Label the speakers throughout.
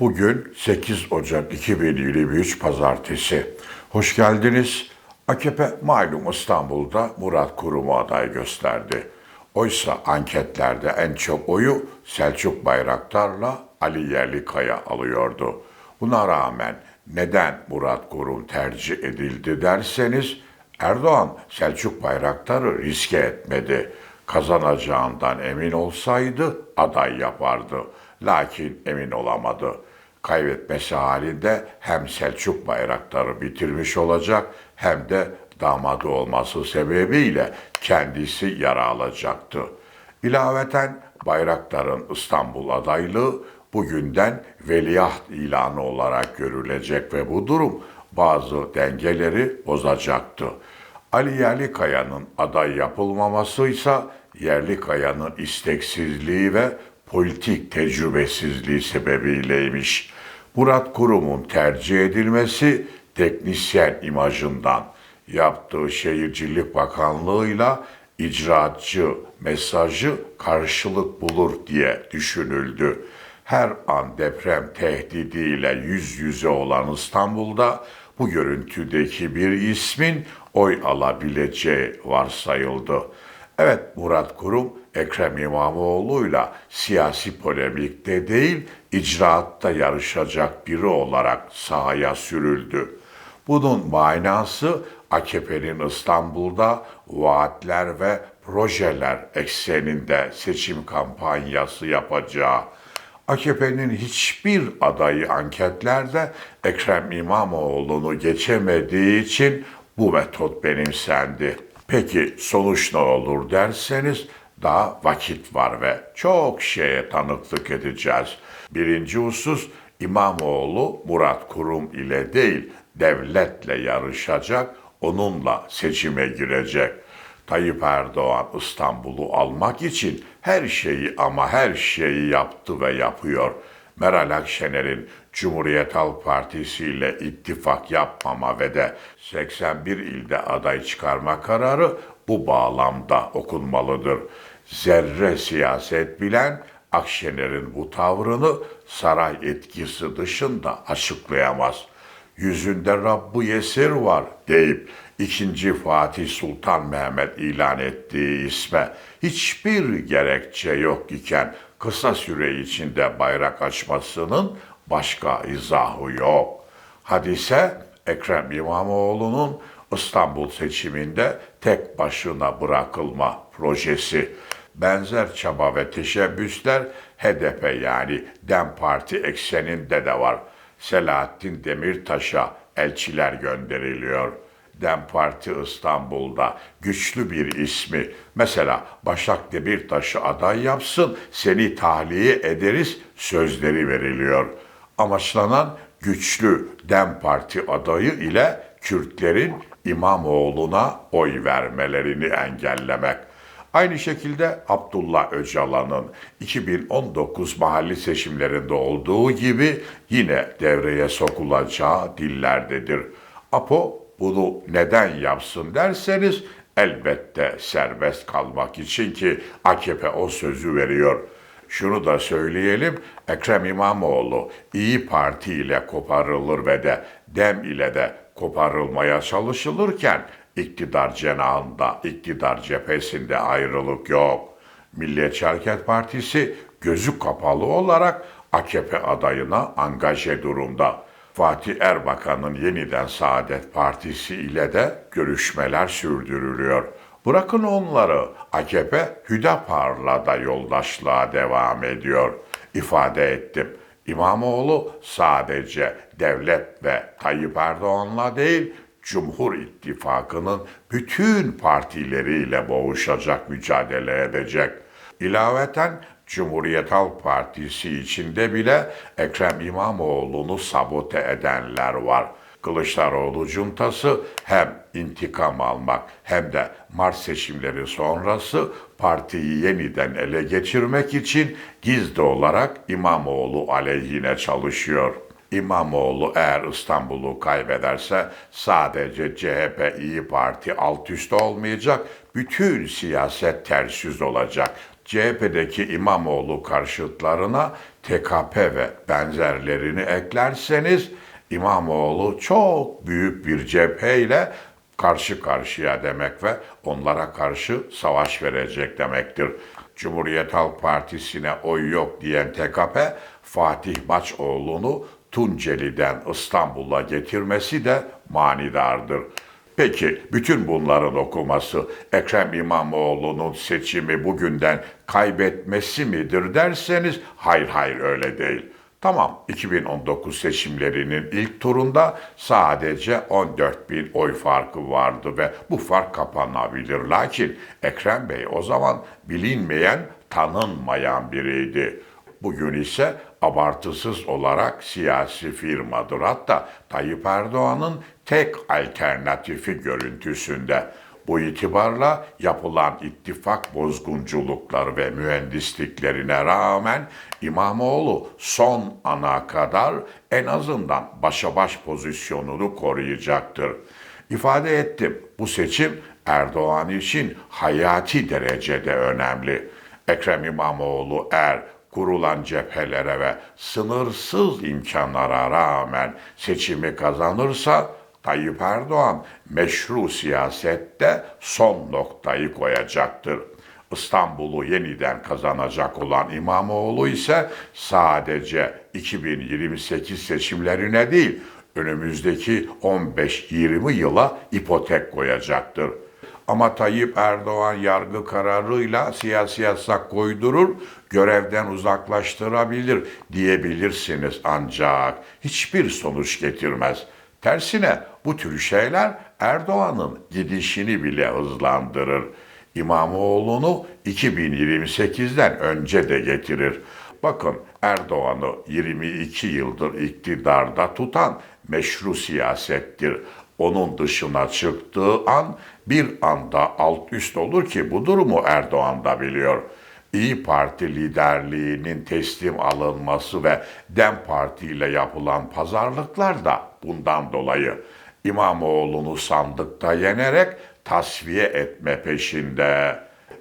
Speaker 1: Bugün 8 Ocak 2023 Pazartesi. Hoş geldiniz. AKP malum İstanbul'da Murat Kurum'u aday gösterdi. Oysa anketlerde en çok oyu Selçuk Bayraktar'la Ali Yerlikaya alıyordu. Buna rağmen neden Murat Kurum tercih edildi derseniz Erdoğan Selçuk Bayraktar'ı riske etmedi. Kazanacağından emin olsaydı aday yapardı. Lakin emin olamadı. Kaybetmesi halinde hem Selçuk Bayraktar'ı bitirmiş olacak hem de damadı olması sebebiyle kendisi yara alacaktı. İlaveten Bayraktar'ın İstanbul adaylığı bugünden veliaht ilanı olarak görülecek ve bu durum bazı dengeleri bozacaktı. Ali Yerlikaya'nın aday yapılmaması ise Yerlikaya'nın isteksizliği ve politik tecrübesizliği sebebiyleymiş. Murat Kurum'un tercih edilmesi teknisyen imajından yaptığı Şehircilik Bakanlığı'yla icraatçı mesajı karşılık bulur diye düşünüldü. Her an deprem tehdidiyle yüz yüze olan İstanbul'da bu görüntüdeki bir ismin oy alabileceği varsayıldı. Evet Murat Kurum Ekrem İmamoğlu'yla siyasi polemikte değil, icraatta yarışacak biri olarak sahaya sürüldü. Bunun manası AKP'nin İstanbul'da vaatler ve projeler ekseninde seçim kampanyası yapacağı. AKP'nin hiçbir adayı anketlerde Ekrem İmamoğlu'nu geçemediği için bu metot benimsendi. Peki sonuç ne olur derseniz daha vakit var ve çok şeye tanıklık edeceğiz. Birinci husus İmamoğlu Murat Kurum ile değil devletle yarışacak, onunla seçime girecek. Tayyip Erdoğan İstanbul'u almak için her şeyi ama her şeyi yaptı ve yapıyor. Meral Akşener'in Cumhuriyet Halk Partisi ile ittifak yapmama ve de 81 ilde aday çıkarma kararı bu bağlamda okunmalıdır. Zerre siyaset bilen Akşener'in bu tavrını saray etkisi dışında açıklayamaz. Yüzünde Rabbu Yesir var deyip ikinci Fatih Sultan Mehmet ilan ettiği isme hiçbir gerekçe yok iken kısa süre içinde bayrak açmasının başka izahı yok. Hadise Ekrem İmamoğlu'nun İstanbul seçiminde tek başına bırakılma projesi. Benzer çaba ve teşebbüsler HDP yani DEM Parti ekseninde de var. Selahattin Demirtaş'a elçiler gönderiliyor. DEM Parti İstanbul'da güçlü bir ismi mesela Başak Demirtaş'ı aday yapsın seni tahliye ederiz sözleri veriliyor. Amaçlanan güçlü DEM Parti adayı ile Kürtlerin İmamoğlu'na oy vermelerini engellemek. Aynı şekilde Abdullah Öcalan'ın 2019 mahalli seçimlerinde olduğu gibi yine devreye sokulacağı dillerdedir. APO bunu neden yapsın derseniz elbette serbest kalmak için ki AKP o sözü veriyor. Şunu da söyleyelim, Ekrem İmamoğlu İyi Parti ile koparılır ve de DEM ile de koparılmaya çalışılırken iktidar cenahında, iktidar cephesinde ayrılık yok. Milliyetçi Hareket Partisi gözü kapalı olarak AKP adayına angaje durumda. Fatih Erbakan'ın yeniden Saadet Partisi ile de görüşmeler sürdürülüyor. Bırakın onları AKP Hüdapar'la da yoldaşlığa devam ediyor. İfade ettim. İmamoğlu sadece devlet ve Tayyip Erdoğan'la değil, Cumhur İttifakı'nın bütün partileriyle boğuşacak, mücadele edecek. İlaveten Cumhuriyet Halk Partisi içinde bile Ekrem İmamoğlu'nu sabote edenler var. Kılıçdaroğlu cuntası hem intikam almak hem de Mart seçimleri sonrası partiyi yeniden ele geçirmek için gizli olarak İmamoğlu aleyhine çalışıyor. İmamoğlu eğer İstanbul'u kaybederse sadece CHP İyi Parti alt üst olmayacak, bütün siyaset ters yüz olacak. CHP'deki İmamoğlu karşıtlarına TKP ve benzerlerini eklerseniz İmamoğlu çok büyük bir cepheyle karşı karşıya demek ve onlara karşı savaş verecek demektir. Cumhuriyet Halk Partisi'ne oy yok diyen TKP, Fatih Maçoğlu'nu Tunceli'den İstanbul'a getirmesi de manidardır. Peki bütün bunların okuması Ekrem İmamoğlu'nun seçimi bugünden kaybetmesi midir derseniz hayır hayır öyle değil. Tamam 2019 seçimlerinin ilk turunda sadece 14 bin oy farkı vardı ve bu fark kapanabilir. Lakin Ekrem Bey o zaman bilinmeyen, tanınmayan biriydi. Bugün ise abartısız olarak siyasi firmadır. Hatta Tayyip Erdoğan'ın tek alternatifi görüntüsünde. Bu itibarla yapılan ittifak bozgunculukları ve mühendisliklerine rağmen İmamoğlu son ana kadar en azından başa baş pozisyonunu koruyacaktır. İfade ettim bu seçim Erdoğan için hayati derecede önemli. Ekrem İmamoğlu eğer kurulan cephelere ve sınırsız imkanlara rağmen seçimi kazanırsa Tayyip Erdoğan meşru siyasette son noktayı koyacaktır. İstanbul'u yeniden kazanacak olan İmamoğlu ise sadece 2028 seçimlerine değil, önümüzdeki 15-20 yıla ipotek koyacaktır. Ama Tayyip Erdoğan yargı kararıyla siyasi yasak koydurur, görevden uzaklaştırabilir diyebilirsiniz ancak hiçbir sonuç getirmez. Tersine bu tür şeyler Erdoğan'ın gidişini bile hızlandırır. İmamoğlu'nu 2028'den önce de getirir. Bakın Erdoğan'ı 22 yıldır iktidarda tutan meşru siyasettir. Onun dışına çıktığı an bir anda alt üst olur ki bu durumu Erdoğan da biliyor. İyi Parti liderliğinin teslim alınması ve Dem Parti ile yapılan pazarlıklar da bundan dolayı İmamoğlu'nu sandıkta yenerek tasfiye etme peşinde.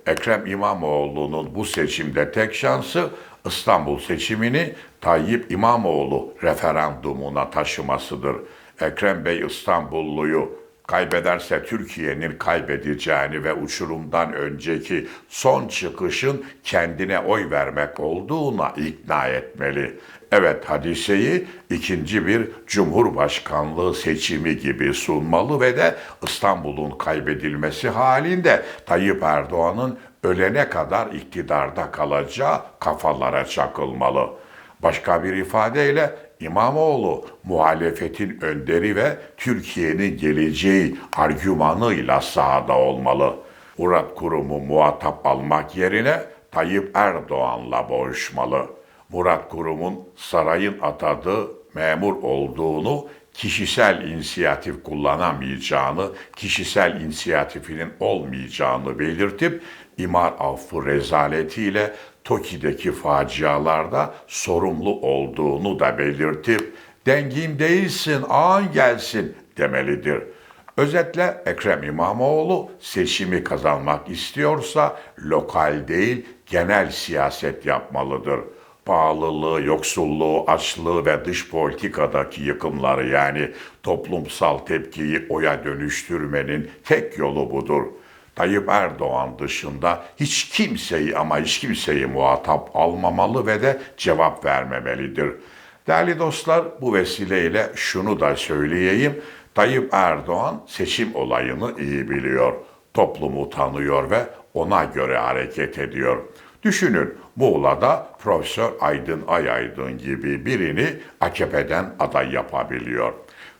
Speaker 1: Ekrem İmamoğlu'nun bu seçimde tek şansı İstanbul seçimini Tayyip İmamoğlu referandumuna taşımasıdır. Ekrem Bey İstanbulluyu kaybederse Türkiye'nin kaybedeceğini ve uçurumdan önceki son çıkışın kendine oy vermek olduğuna ikna etmeli. Evet hadiseyi ikinci bir cumhurbaşkanlığı seçimi gibi sunmalı ve de İstanbul'un kaybedilmesi halinde Tayyip Erdoğan'ın ölene kadar iktidarda kalacağı kafalara çakılmalı. Başka bir ifadeyle İmamoğlu muhalefetin önderi ve Türkiye'nin geleceği argümanıyla sahada olmalı. Murat Kurum'u muhatap almak yerine Tayyip Erdoğan'la boğuşmalı. Murat Kurum'un sarayın atadığı memur olduğunu, kişisel inisiyatif kullanamayacağını, kişisel inisiyatifinin olmayacağını belirtip imar affı rezaletiyle TOKİ'deki facialarda sorumlu olduğunu da belirtip dengin değilsin ağan gelsin demelidir. Özetle Ekrem İmamoğlu seçimi kazanmak istiyorsa lokal değil genel siyaset yapmalıdır. Pahalılığı, yoksulluğu, açlığı ve dış politikadaki yıkımları yani toplumsal tepkiyi oya dönüştürmenin tek yolu budur. Tayyip Erdoğan dışında hiç kimseyi ama hiç kimseyi muhatap almamalı ve de cevap vermemelidir. Değerli dostlar bu vesileyle şunu da söyleyeyim. Tayyip Erdoğan seçim olayını iyi biliyor. Toplumu tanıyor ve ona göre hareket ediyor. Düşünün Muğla'da Profesör Aydın Ayaydın gibi birini AKP'den aday yapabiliyor.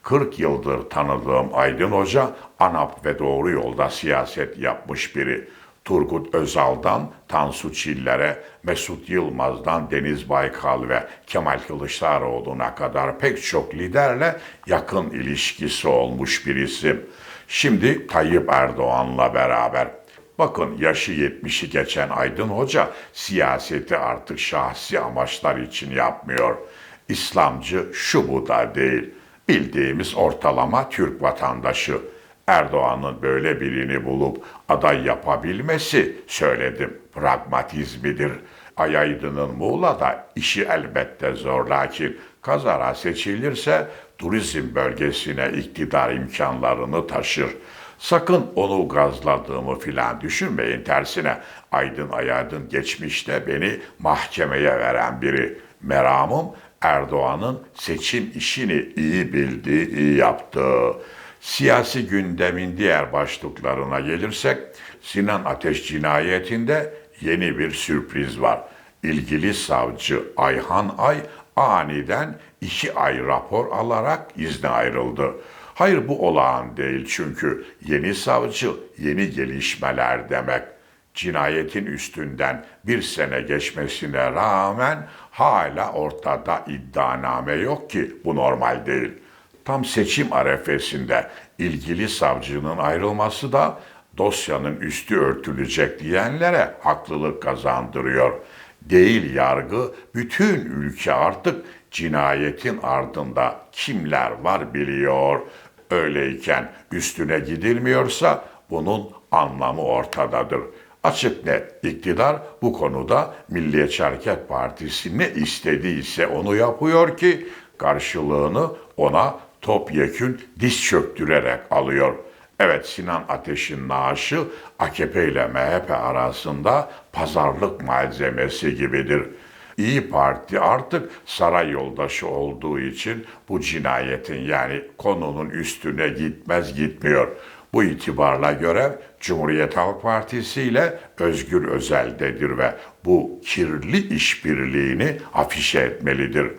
Speaker 1: 40 yıldır tanıdığım Aydın Hoca ANAP ve Doğru Yolda siyaset yapmış biri. Turgut Özal'dan Tansu Çiller'e, Mesut Yılmaz'dan Deniz Baykal ve Kemal Kılıçdaroğlu'na kadar pek çok liderle yakın ilişkisi olmuş bir isim. Şimdi Tayyip Erdoğan'la beraber. Bakın yaşı 70'i geçen Aydın Hoca siyaseti artık şahsi amaçlar için yapmıyor. İslamcı şu bu da değil. Bildiğimiz ortalama Türk vatandaşı. Erdoğan'ın böyle birini bulup aday yapabilmesi söyledim pragmatizmidir. Ayaydın'ın Muğla'da işi elbette zor lakin kazara seçilirse turizm bölgesine iktidar imkanlarını taşır. Sakın onu gazladığımı filan düşünmeyin tersine. Aydın Ayaydın geçmişte beni mahkemeye veren biri. Meramım Erdoğan'ın seçim işini iyi bildiği, iyi yaptığı. Siyasi gündemin diğer başlıklarına gelirsek, Sinan Ateş cinayetinde yeni bir sürpriz var. İlgili savcı Ayhan Ay aniden iki ay rapor alarak izne ayrıldı. Hayır bu olağan değil çünkü yeni savcı yeni gelişmeler demek. Cinayetin üstünden bir sene geçmesine rağmen hala ortada iddianame yok ki bu normal değil. Tam seçim arefesinde ilgili savcının ayrılması da dosyanın üstü örtülecek diyenlere haklılık kazandırıyor. Değil yargı, bütün ülke artık cinayetin ardında kimler var biliyor. Öyleyken üstüne gidilmiyorsa bunun anlamı ortadadır. Açık net iktidar bu konuda Milliyetçi Hareket Partisi ne istediyse onu yapıyor ki karşılığını ona topyekün diz çöktürerek alıyor. Evet Sinan Ateş'in naaşı AKP ile MHP arasında pazarlık malzemesi gibidir. İyi Parti artık saray yoldaşı olduğu için bu cinayetin yani konunun üstüne gitmez gitmiyor. Bu itibarla görev Cumhuriyet Halk Partisi ile Özgür Özel'dedir ve bu kirli işbirliğini afişe etmelidir.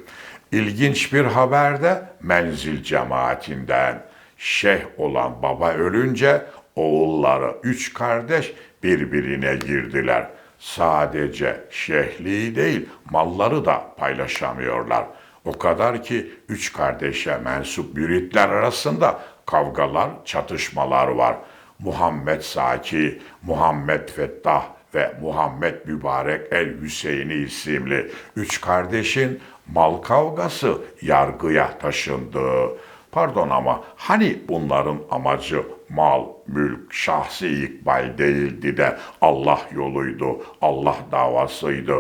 Speaker 1: İlginç bir haber de menzil cemaatinden. Şeyh olan baba ölünce oğulları üç kardeş birbirine girdiler. Sadece şehliği değil malları da paylaşamıyorlar. O kadar ki üç kardeşe mensup müritler arasında kavgalar, çatışmalar var. Muhammed Saki, Muhammed Fettah ve Muhammed Mübarek el Hüseyini isimli üç kardeşin mal kavgası yargıya taşındı. Pardon ama hani bunların amacı mal, mülk, şahsi ikbal değildi de Allah yoluydu, Allah davasıydı.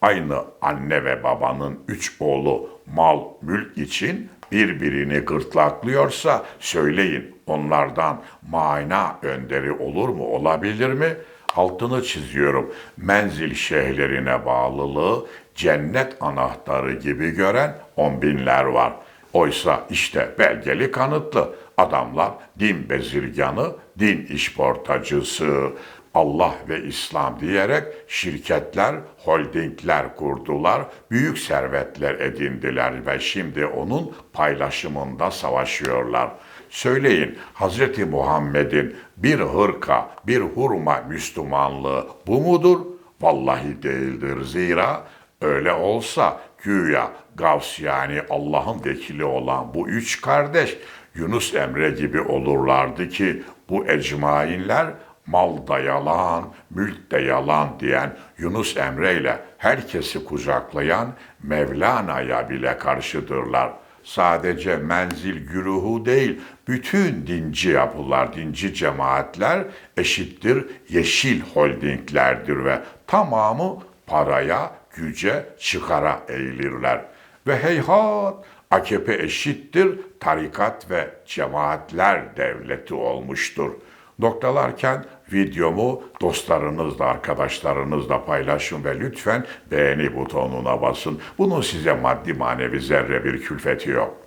Speaker 1: Aynı anne ve babanın üç oğlu mal, mülk için birbirini gırtlaklıyorsa söyleyin onlardan mana önderi olur mu, olabilir mi? Altını çiziyorum. Menzil şeyhlerine bağlılığı cennet anahtarı gibi gören on binler var. Oysa işte belgeli kanıtlı adamlar din bezirganı, din işportacısı, Allah ve İslam diyerek şirketler, holdingler kurdular, büyük servetler edindiler ve şimdi onun paylaşımında savaşıyorlar. Söyleyin Hazreti Muhammed'in bir hırka, bir hurma Müslümanlığı bu mudur? Vallahi değildir zira öyle olsa güya Gavs yani Allah'ın vekili olan bu üç kardeş Yunus Emre gibi olurlardı ki bu ecmainler mal da yalan, mülk de yalan diyen Yunus Emre ile herkesi kucaklayan Mevlana'ya bile karşıdırlar. Sadece menzil güruhu değil, bütün dinci yapılar, dinci cemaatler eşittir yeşil holdinglerdir ve tamamı paraya, güce, çıkara eğilirler. Ve heyhat AKP eşittir tarikat ve cemaatler devleti olmuştur. Noktalarken videomu dostlarınızla, arkadaşlarınızla paylaşın ve lütfen beğeni butonuna basın. Bunun size maddi manevi zerre bir külfeti yok.